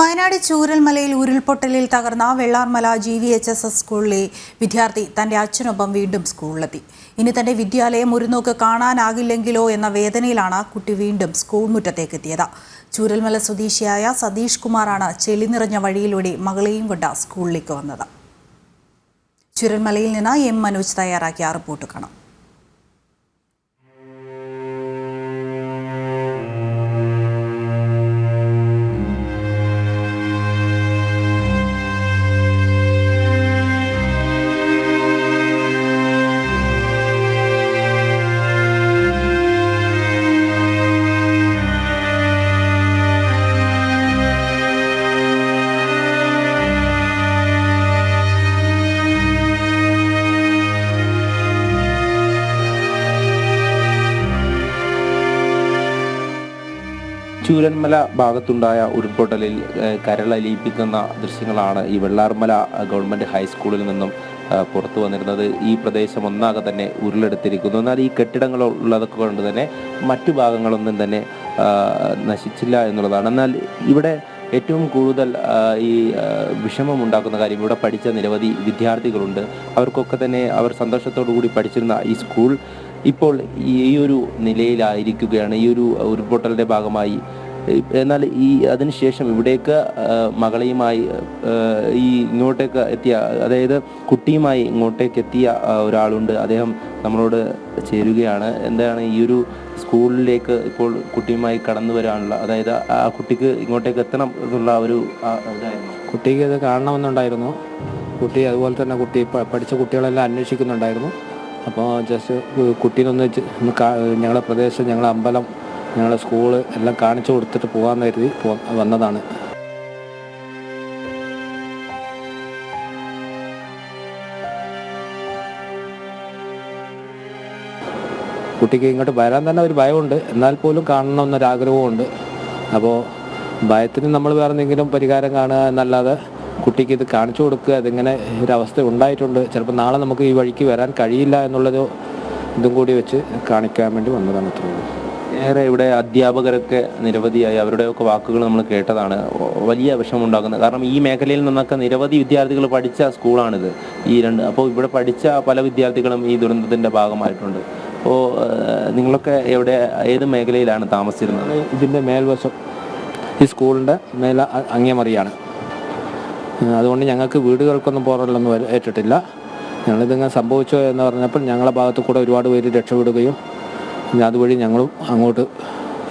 വയനാട് ചൂരൽമലയിൽ ഉരുൾപൊട്ടലിൽ തകർന്ന Vellarmala G V H S S സ്കൂളിലെ വിദ്യാർത്ഥി തന്റെ അച്ഛനൊപ്പം വീണ്ടും സ്കൂളിലെത്തി. ഇനി തന്റെ വിദ്യാലയം ഒരു നോക്ക് കാണാനാകില്ലെങ്കിലോ എന്ന വേദനയിലാണ് കുട്ടി വീണ്ടും സ്കൂൾ മുറ്റത്തേക്ക് എത്തിയത് ചൂരൽമല സ്വദേശിയായ സതീഷ് കുമാറാണ് ചെളി നിറഞ്ഞ വഴിയിലൂടെ മകളെയും കൊണ്ട് സ്കൂളിലേക്ക് വന്നത്. ചുരൽമലയിൽ നിന്ന് എം മനോജ് തയ്യാറാക്കിയ റിപ്പോർട്ട് കാണാം. ചൂരന്മല ഭാഗത്തുണ്ടായ ഉരുൾപൊട്ടലിൽ കരളലിയിപ്പിക്കുന്ന ദൃശ്യങ്ങളാണ് ഈ വെള്ളാർമല ഗവൺമെന്റ് ഹൈസ്കൂളിൽ നിന്നും പുറത്തു വന്നിരുന്നത്. ഈ പ്രദേശം ഒന്നാകെ തന്നെ ഉരുളെടുത്തിരിക്കുന്നു. എന്നാൽ ഈ കെട്ടിടങ്ങൾ ഉള്ളതൊക്കെ കൊണ്ട് തന്നെ മറ്റു ഭാഗങ്ങളൊന്നും തന്നെ നശിച്ചില്ല എന്നുള്ളതാണ്. എന്നാൽ ഇവിടെ ഏറ്റവും കൂടുതൽ ഈ വിഷമം വിഷമമുണ്ടാക്കുന്ന കാര്യം ഇവിടെ പഠിച്ച നിരവധി വിദ്യാർത്ഥികളുണ്ട്. അവർക്കൊക്കെ തന്നെ അവർ സന്തോഷത്തോടു കൂടി പഠിച്ചിരുന്ന ഈ സ്കൂൾ ഇപ്പോൾ ഈ ഒരു നിലയിലായിരിക്കുകയാണ്. ഈ ഒരു ഉരുൾപൊട്ടലിന്റെ ഭാഗമായി എന്നാൽ ഈ അതിനുശേഷം ഇവിടേക്ക് മകളെയുമായി ഈ ഇങ്ങോട്ടേക്ക് എത്തിയ അതായത് കുട്ടിയുമായി ഇങ്ങോട്ടേക്ക് എത്തിയ ഒരാളുണ്ട്. അദ്ദേഹം നമ്മളോട് ചേരുകയാണ്. എന്താണ് ഈ ഒരു സ്കൂളിലേക്ക് ഇപ്പോൾ കുട്ടിയുമായി കടന്നു വരാനുള്ള അതായത് ആ കുട്ടിക്ക് ഇങ്ങോട്ടേക്ക് എത്തണം എന്നുള്ള ഒരു കുട്ടിക്ക് ഇത് കാണണമെന്നുണ്ടായിരുന്നു. കുട്ടി അതുപോലെ തന്നെ കുട്ടി പഠിച്ച കുട്ടികളെല്ലാം അന്വേഷിക്കുന്നുണ്ടായിരുന്നു. അപ്പോൾ ജസ്റ്റ് കുട്ടീനൊന്ന് ഞങ്ങളുടെ പ്രദേശം ഞങ്ങളുടെ അമ്പലം ഞങ്ങളുടെ സ്കൂൾ എല്ലാം കാണിച്ചു കൊടുത്തിട്ട് പോകാമെന്ന് കരുതി വന്നതാണ്. കുട്ടിക്ക് ഇങ്ങോട്ട് വരാൻ തന്നെ ഒരു ഭയമുണ്ട്. എന്നാൽ പോലും കാണണമെന്നൊരാഗ്രഹമുണ്ട് അപ്പോൾ ഭയത്തിന് നമ്മൾ വേറെ എന്തെങ്കിലും പരിഹാരം കാണുക എന്നല്ലാതെ കുട്ടിക്ക് ഇത് കാണിച്ചു കൊടുക്കുക അതിങ്ങനെ ഒരു അവസ്ഥ ഉണ്ടായിട്ടുണ്ട്. ചിലപ്പോൾ നാളെ നമുക്ക് ഈ വഴിക്ക് വരാൻ കഴിയില്ല എന്നുള്ളൊരു ഇതും കൂടി വെച്ച് കാണിക്കാൻ വേണ്ടി വന്നതാണ് ഇത്രേ ഉള്ളൂ. ഏറെ ഇവിടെ അധ്യാപകരൊക്കെ നിരവധിയായി അവരുടെയൊക്കെ വാക്കുകൾ നമ്മൾ കേട്ടതാണ്. വലിയ വിഷമമുണ്ടാക്കുന്നത്. കാരണം ഈ മേഖലയിൽ നിന്നൊക്കെ നിരവധി വിദ്യാർത്ഥികൾ പഠിച്ച സ്കൂളാണിത്. ഈ രണ്ട് അപ്പോൾ ഇവിടെ പഠിച്ച പല വിദ്യാർത്ഥികളും ഈ ദുരന്തത്തിന്റെ ഭാഗമായിട്ടുണ്ട്. അപ്പോൾ നിങ്ങളൊക്കെ എവിടെ ഏത് മേഖലയിലാണ് താമസിച്ചിരുന്നത്? ഇതിന്റെ മേൽവശം ഈ സ്കൂളിന്റെ മേല അങ്ങേമറിയാണ് അതുകൊണ്ട് ഞങ്ങൾക്ക് വീടുകൾക്കൊന്നും പോറലൊന്നും ഏറ്റിട്ടില്ല. ഞങ്ങളിതിങ്ങനെ സംഭവിച്ചോ എന്ന് പറഞ്ഞപ്പോൾ ഞങ്ങളുടെ ഭാഗത്ത് കൂടെ ഒരുപാട് പേര് രക്ഷപ്പെടുകയും അതുവഴി ഞങ്ങളും അങ്ങോട്ട്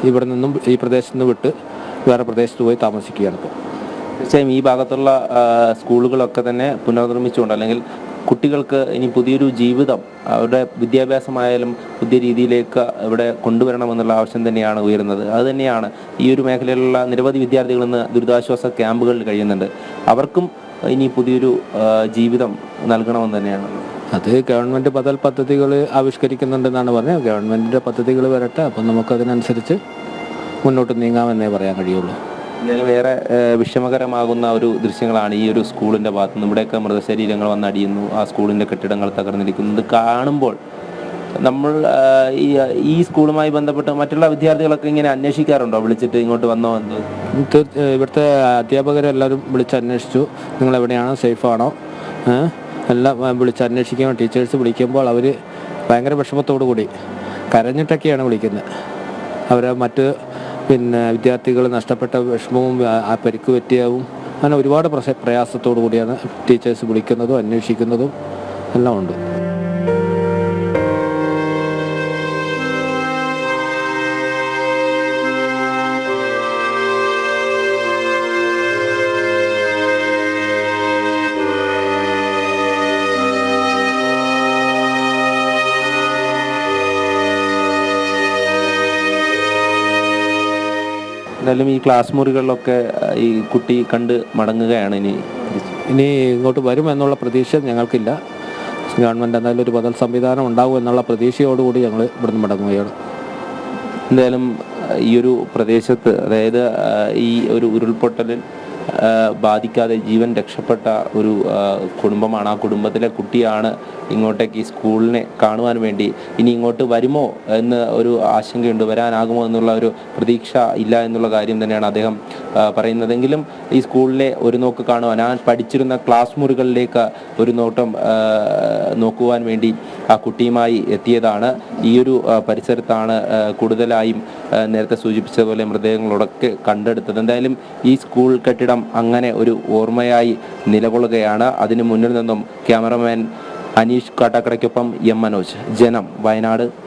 ഇവിടെ നിന്നും ഈ പ്രദേശത്ത് നിന്ന് വിട്ട് വേറെ പ്രദേശത്ത് പോയി താമസിക്കുകയാണ് ഇപ്പോൾ തീർച്ചയായും ഈ ഭാഗത്തുള്ള സ്കൂളുകളൊക്കെ തന്നെ പുനർനിർമ്മിച്ചുകൊണ്ട് അല്ലെങ്കിൽ കുട്ടികൾക്ക് ഇനി പുതിയൊരു ജീവിതം അവരുടെ വിദ്യാഭ്യാസമായാലും പുതിയ രീതിയിലേക്ക് ഇവിടെ കൊണ്ടുവരണമെന്നുള്ള ആവശ്യം തന്നെയാണ് ഉയരുന്നത്. അതുതന്നെയാണ് ഈ ഒരു മേഖലയിലുള്ള നിരവധി വിദ്യാർത്ഥികൾ ഇന്ന് ദുരിതാശ്വാസ ക്യാമ്പുകളിൽ കഴിയുന്നുണ്ട്. അവർക്കും ഇനി പുതിയൊരു ജീവിതം നൽകണമെന്ന് തന്നെയാണ്. അത് ഗവൺമെന്റ് ബദൽ പദ്ധതികൾ ആവിഷ്കരിക്കുന്നുണ്ടെന്നാണ് പറഞ്ഞത്. ഗവൺമെന്റിന്റെ പദ്ധതികൾ വരട്ടെ അപ്പം നമുക്കതിനനുസരിച്ച് മുന്നോട്ട് നീങ്ങാമെന്നേ പറയാൻ കഴിയുള്ളൂ. എന്തായാലും വേറെ വിഷമകരമാകുന്ന ഒരു ദൃശ്യങ്ങളാണ് ഈ ഒരു സ്കൂളിന്റെ ഭാഗത്ത് നിന്ന്. ഇവിടെയൊക്കെ മൃതശരീരങ്ങൾ വന്നടിയുന്നു. ആ സ്കൂളിന്റെ കെട്ടിടങ്ങൾ തകർന്നിരിക്കുന്നു ഇത് കാണുമ്പോൾ നമ്മൾ ഈ ഈ സ്കൂളുമായി ബന്ധപ്പെട്ട് മറ്റുള്ള വിദ്യാർത്ഥികളൊക്കെ ഇങ്ങനെ അന്വേഷിക്കാറുണ്ടോ? വിളിച്ചിട്ട് ഇങ്ങോട്ട് വന്നോ എന്ന് ഇവിടുത്തെ അധ്യാപകരെല്ലാവരും വിളിച്ച് അന്വേഷിച്ചു നിങ്ങൾ എവിടെയാണോ സേഫാണോ എല്ലാം ഏഹ് വിളിച്ച് അന്വേഷിക്കുമ്പോൾ ടീച്ചേഴ്സ് വിളിക്കുമ്പോൾ അവർ ഭയങ്കര വിഷമത്തോടു കൂടി കരഞ്ഞിട്ടൊക്കെയാണ് വിളിക്കുന്നത് അവരെ മറ്റ് പിന്നെ വിദ്യാർത്ഥികൾ നഷ്ടപ്പെട്ട വിഷമവും പരിക്ക് പറ്റിയവും അങ്ങനെ ഒരുപാട് പ്രയാസത്തോടു കൂടിയാണ് ടീച്ചേഴ്സ് വിളിക്കുന്നതും അന്വേഷിക്കുന്നതും എല്ലാം ഉണ്ട്. എന്തായാലും ഈ ക്ലാസ് മുറികളിലൊക്കെ ഈ കുട്ടി കണ്ട് മടങ്ങുകയാണ് ഇനി. ഇനി ഇങ്ങോട്ട് വരും എന്നുള്ള പ്രതീക്ഷ ഞങ്ങൾക്കില്ല. ഗവൺമെന്റ് എന്തായാലും ഒരു ബദൽ സംവിധാനം ഉണ്ടാകും എന്നുള്ള പ്രതീക്ഷയോടുകൂടി ഞങ്ങൾ ഇവിടുന്ന് മടങ്ങുകയാണ്. എന്തായാലും ഈ ഒരു പ്രദേശത്ത് അതായത് ഈ ഒരു ഉരുൾപൊട്ടലിൽ ബാധിക്കാതെ ജീവൻ രക്ഷപ്പെട്ട ഒരു കുടുംബമാണ്. ആ കുടുംബത്തിലെ കുട്ടിയാണ് ഇങ്ങോട്ടേക്ക് ഈ സ്കൂളിനെ കാണുവാൻ വേണ്ടി ഇനി ഇങ്ങോട്ട് വരുമോ എന്ന് ഒരു ആശങ്കയുണ്ട്. വരാനാകുമോ എന്നുള്ള ഒരു പ്രതീക്ഷ ഇല്ല എന്നുള്ള കാര്യം തന്നെയാണ് അദ്ദേഹം പറയുന്നതെങ്കിലും ഈ സ്കൂളിലെ ഒരു നോക്ക് കാണുവാൻ ആ പഠിച്ചിരുന്ന ക്ലാസ് മുറികളിലേക്ക് ഒരു നോട്ടം നോക്കുവാൻ വേണ്ടി ആ കുട്ടിയുമായി എത്തിയതാണ്. ഈ ഒരു പരിസരത്താണ് കൂടുതലായും നേരത്തെ സൂചിപ്പിച്ചതുപോലെ മൃതദേഹങ്ങളൊക്കെ കണ്ടെടുത്തത്. എന്തായാലും ഈ സ്കൂൾ കെട്ടിടം അങ്ങനെ ഒരു ഓർമ്മയായി നിലകൊള്ളുകയാണ്. അതിനു മുന്നിൽ നിന്നും ക്യാമറമാൻ അനീഷ് കാട്ടാക്കടയ്ക്കൊപ്പം എം മനോജ്. ജനം വയനാട്.